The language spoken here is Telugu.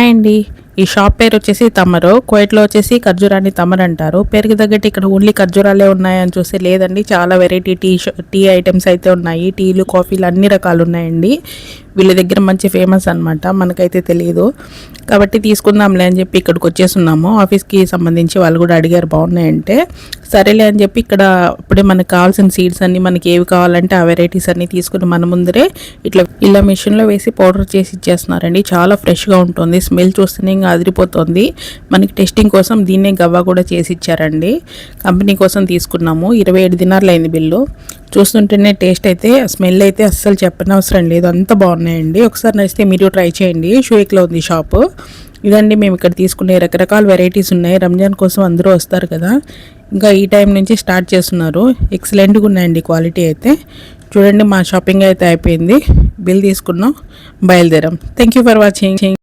హాయ్ అండి. ఈ షాప్ పేరు వచ్చేసి తమరు. కోయట్లో వచ్చేసి ఖర్జూరాన్ని తమర్ అంటారు. పేరుకి తగ్గట్టు ఇక్కడ ఓన్లీ ఖర్జూరాలే ఉన్నాయని చూస్తే లేదండి. చాలా వెరైటీ టీ టీ ఐటమ్స్ అయితే ఉన్నాయి. టీలు కాఫీలు అన్ని రకాలు ఉన్నాయండి. వీళ్ళ దగ్గర మంచి ఫేమస్ అన్నమాట. మనకైతే తెలియదు కాబట్టి తీసుకుందాంలే అని చెప్పి ఇక్కడికి వచ్చేసున్నాము ఆఫీస్కి సంబంధించి వాళ్ళు కూడా అడిగారు బాగున్నాయంటే సరేలే అని చెప్పి ఇక్కడ అప్పుడే మనకు కావాల్సిన సీడ్స్ అన్నీ మనకి ఏవి కావాలంటే ఆ వెరైటీస్ అన్నీ తీసుకుని మన ముందరే ఇట్లా ఇలా మిషన్లో వేసి పౌడర్ చేసి ఇచ్చేస్తున్నారండి. చాలా ఫ్రెష్గా ఉంటుంది. స్మెల్ చూస్తేనే ఇంకా అదిరిపోతుంది. మనకి టెస్టింగ్ కోసం దీన్నే గవ్వ కూడా చేసి ఇచ్చారండి. కంపెనీ కోసం తీసుకున్నాము. ఇరవై ఏడు దినార్లు అయింది బిల్లు. చూస్తుంటేనే టేస్ట్ అయితే స్మెల్ అయితే అస్సలు చెప్పనవసరం లేదు. అంత బాగున్నాయండి. ఒకసారి నచ్చితే మీరు ట్రై చేయండి. షూయిక్లో ఉంది షాపు ఇదండి మేము ఇక్కడ తీసుకునే రకరకాల వెరైటీస్ ఉన్నాయి. రంజాన్ కోసం అందరూ వస్తారు కదా. ఇంకా ఈ టైం నుంచి స్టార్ట్ చేస్తున్నారు. ఎక్సలెంట్గా ఉన్నాయండి క్వాలిటీ అయితే. చూడండి మా షాపింగ్ అయితే అయిపోయింది. బిల్ తీసుకున్నాం. బయలుదేరాం. Thank you for watching